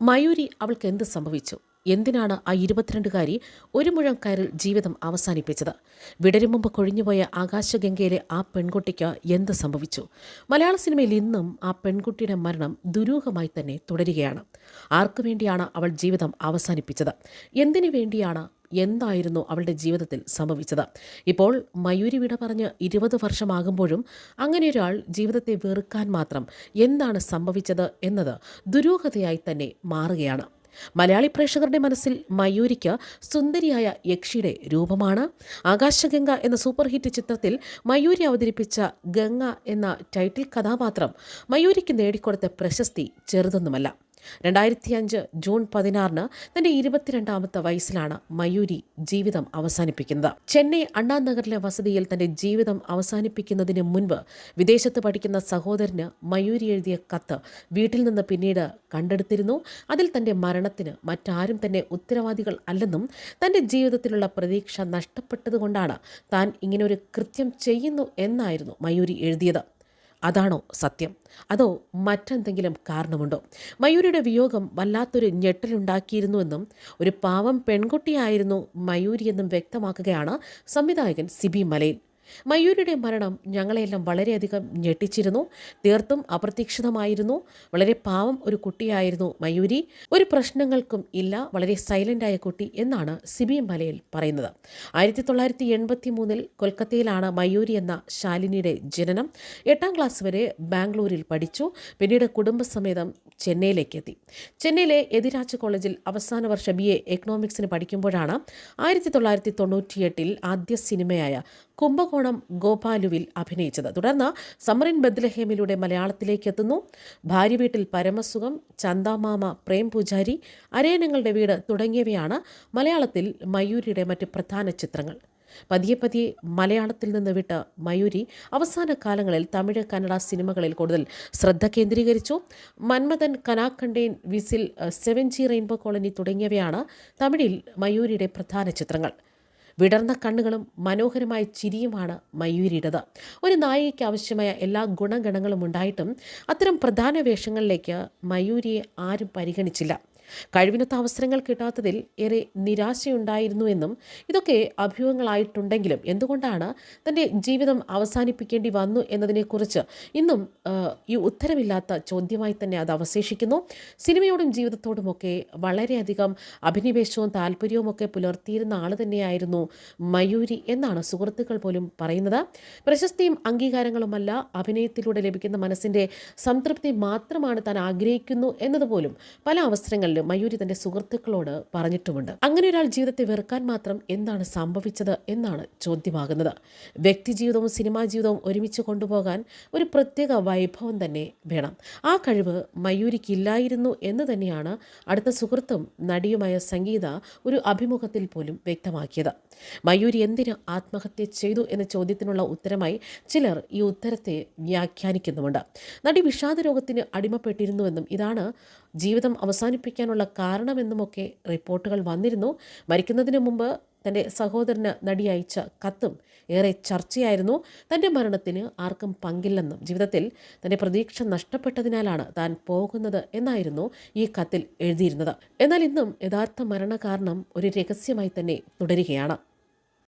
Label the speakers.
Speaker 1: മയൂരി അവൾക്ക് എന്ത് സംഭവിച്ചു? എന്തിനാണ് ആ ഇരുപത്തിരണ്ടുകാരി ഒരു മുഴം കയറിൽ ജീവിതം അവസാനിപ്പിച്ചത്? വിടരും മുമ്പ് കൊഴിഞ്ഞുപോയ ആകാശഗംഗയിലെ ആ പെൺകുട്ടിക്ക് എന്ത് സംഭവിച്ചു? മലയാള സിനിമയിൽ ഇന്നും ആ പെൺകുട്ടിയുടെ മരണം ദുരൂഹമായി തന്നെ തുടരുകയാണ്. ആർക്കു വേണ്ടിയാണ് അവൾ ജീവിതം അവസാനിപ്പിച്ചത്? എന്തിനു വേണ്ടിയാണ് എന്തായിരുന്നു അവളുടെ ജീവിതത്തിൽ സംഭവിച്ചത്? ഇപ്പോൾ മയൂരി വിട പറഞ്ഞ് ഇരുപത് വർഷമാകുമ്പോഴും അങ്ങനെ ഒരാൾ ജീവിതത്തെ വെറുക്കാൻ മാത്രം എന്താണ് സംഭവിച്ചത് എന്നത് ദുരൂഹതയായി തന്നെ മാറുകയാണ്. മലയാളി പ്രേക്ഷകരുടെ മനസ്സിൽ മയൂരിക്ക് സുന്ദരിയായ യക്ഷിയുടെ രൂപമാണ്. ആകാശഗംഗ എന്ന സൂപ്പർ ഹിറ്റ് ചിത്രത്തിൽ മയൂരി അവതരിപ്പിച്ച ഗംഗ എന്ന ടൈറ്റിൽ കഥാപാത്രം മയൂരിക്ക് നേടിക്കൊടുത്ത പ്രശസ്തി ചെറുതൊന്നുമല്ല. രണ്ടായിരത്തി അഞ്ച് ജൂൺ പതിനാറിന് തന്റെ ഇരുപത്തിരണ്ടാമത്തെ വയസ്സിലാണ് മയൂരി ജീവിതം അവസാനിപ്പിക്കുന്നത്. ചെന്നൈ അണ്ണാനഗറിലെ വസതിയിൽ തന്റെ ജീവിതം അവസാനിപ്പിക്കുന്നതിന് മുൻപ് വിദേശത്ത് പഠിക്കുന്ന സഹോദരന് മയൂരി എഴുതിയ കത്ത് വീട്ടിൽ നിന്ന് പിന്നീട് കണ്ടെടുത്തിരുന്നു. അതിൽ തന്റെ മരണത്തിന് മറ്റാരും തന്നെ ഉത്തരവാദികൾ അല്ലെന്നും തന്റെ ജീവിതത്തിലുള്ള പ്രതീക്ഷ നഷ്ടപ്പെട്ടതുകൊണ്ടാണ് താൻ ഇങ്ങനെ ഒരു കൃത്യം ചെയ്യുന്നു എന്നായിരുന്നു മയൂരി എഴുതിയത്. അതാണോ സത്യം? അതോ മറ്റെന്തെങ്കിലും കാരണമുണ്ടോ? മയൂരിയുടെ വിയോഗം വല്ലാത്തൊരു ഞെട്ടലുണ്ടാക്കിയിരുന്നുവെന്നും ഒരു പാവം പെൺകുട്ടിയായിരുന്നു മയൂരി എന്നും വ്യക്തമാക്കുകയാണ് സംവിധായകൻ സിബി മലയിൽ. മയൂരിയുടെ മരണം ഞങ്ങളെയെല്ലാം വളരെയധികം ഞെട്ടിച്ചിരുന്നു. തീർത്തും അപ്രതീക്ഷിതമായിരുന്നു. വളരെ പാവം ഒരു കുട്ടിയായിരുന്നു മയൂരി. ഒരു പ്രശ്നങ്ങൾക്കും ഇല്ല വളരെ സൈലന്റായ കുട്ടി എന്നാണ് സിബി മലയിൽ പറയുന്നത്. ആയിരത്തി തൊള്ളായിരത്തി എൺപത്തി മൂന്നിൽ കൊൽക്കത്തയിലാണ് മയൂരി എന്ന ശാലിനിയുടെ ജനനം. എട്ടാം ക്ലാസ് വരെ ബാംഗ്ലൂരിൽ പഠിച്ചു. പിന്നീട് കുടുംബസമേതം ചെന്നൈയിലേക്ക് എത്തി ചെന്നൈയിലെ എതിരാജ് കോളേജിൽ അവസാന വർഷ ബി എ എക്കണോമിക്സിന് പഠിക്കുമ്പോഴാണ് ആയിരത്തി തൊള്ളായിരത്തി തൊണ്ണൂറ്റിയെട്ടിൽ ആദ്യ സിനിമയായ കുംഭകോണം ഗോപാലുവിൽ അഭിനയിച്ചത്. തുടർന്ന് സമറിൻ ബദ്ലഹേമിലൂടെ മലയാളത്തിലേക്ക് എത്തുന്നു. ഭാര്യ വീട്ടിൽ പരമസുഖം ചന്ദാമാമ പ്രേം പൂജാരി അരയനങ്ങളുടെ വീട് തുടങ്ങിയവയാണ് മലയാളത്തിൽ മയൂരിയുടെ മറ്റ് പ്രധാന ചിത്രങ്ങൾ. പതിയെ പതിയെ മലയാളത്തിൽ നിന്ന് വിട്ട മയൂരി അവസാന കാലങ്ങളിൽ തമിഴ് കന്നഡ സിനിമകളിൽ കൂടുതൽ ശ്രദ്ധ കേന്ദ്രീകരിച്ചു. Manmadhan Kana Kanden whistle seven G rainbow colony തുടങ്ങിയവയാണ് തമിഴിൽ മയൂരിയുടെ പ്രധാന ചിത്രങ്ങൾ. വിടർന്ന കണ്ണുകളും മനോഹരമായ ചിരിയുമാണ് മയൂരിയുടേത്. ഒരു നായികയ്ക്ക് ആവശ്യമായ എല്ലാ ഗുണഗണങ്ങളും ഉണ്ടായിട്ടും അത്തരം പ്രധാന വേഷങ്ങളിലേക്ക് മയൂരിയെ ആരും പരിഗണിച്ചില്ല. കഴിവിനൊത്ത അവസരങ്ങൾ കിട്ടാത്തതിൽ ഏറെ നിരാശയുണ്ടായിരുന്നുവെന്നും ഇതൊക്കെ അഭ്യൂഹങ്ങളായിട്ടുണ്ടെങ്കിലും എന്തുകൊണ്ടാണ് തന്റെ ജീവിതം അവസാനിപ്പിക്കേണ്ടി വന്നു എന്നതിനെക്കുറിച്ച് ഇന്നും ഈ ഉത്തരമില്ലാത്ത ചോദ്യമായി തന്നെ അത് അവശേഷിക്കുന്നു. സിനിമയോടും ജീവിതത്തോടുമൊക്കെ വളരെയധികം അഭിനിവേശവും താല്പര്യവും ഒക്കെ പുലർത്തിയിരുന്ന ആൾ തന്നെയായിരുന്നു മയൂരി എന്നാണ് സുഹൃത്തുക്കൾ പോലും പറയുന്നത്. പ്രശസ്തിയും അംഗീകാരങ്ങളുമല്ല അഭിനയത്തിലൂടെ ലഭിക്കുന്ന മനസ്സിന്റെ സംതൃപ്തി മാത്രമാണ് താൻ ആഗ്രഹിക്കുന്നു എന്നതുപോലും പല മയൂരി തന്റെ സുഹൃത്തുക്കളോട് പറഞ്ഞിട്ടുമുണ്ട്. അങ്ങനെ ഒരാൾ ജീവിതത്തെ വെറുക്കാൻ മാത്രം എന്താണ് സംഭവിച്ചത് എന്നാണ് ചോദ്യമാകുന്നത്. വ്യക്തി ജീവിതവും സിനിമാ ജീവിതവും ഒരുമിച്ച് കൊണ്ടുപോകാൻ ഒരു പ്രത്യേക വൈഭവം തന്നെ വേണം. ആ കഴിവ് മയൂരിക്കില്ലായിരുന്നു എന്ന് തന്നെയാണ് അടുത്ത സുഹൃത്തും നടിയുമായ സംഗീത ഒരു അഭിമുഖത്തിൽ പോലും വ്യക്തമാക്കിയത്. മയൂരി എന്തിന് ആത്മഹത്യ ചെയ്തു എന്ന ചോദ്യത്തിനുള്ള ഉത്തരമായി ചിലർ ഈ ഉത്തരത്തെ വ്യാഖ്യാനിക്കുന്നുമുണ്ട്. നടി വിഷാദ രോഗത്തിന് അടിമപ്പെട്ടിരുന്നുവെന്നും ഇതാണ് ജീവിതം അവസാനിപ്പിക്കാനുള്ള കാരണമെന്നുമൊക്കെ റിപ്പോർട്ടുകൾ വന്നിരുന്നു. മരിക്കുന്നതിന് മുമ്പ് തന്റെ സഹോദരന് നടി അയച്ച കത്തും ഏറെ ചർച്ചയായിരുന്നു. തന്റെ മരണത്തിന് ആർക്കും പങ്കില്ലെന്നും ജീവിതത്തിൽ തന്റെ പ്രതീക്ഷ നഷ്ടപ്പെട്ടതിനാലാണ് താൻ പോകുന്നത് എന്നായിരുന്നു ഈ കത്തിൽ എഴുതിയിരുന്നത്. എന്നാൽ ഇന്നും യഥാർത്ഥ മരണകാരണം ഒരു രഹസ്യമായി തന്നെ തുടരുകയാണ്.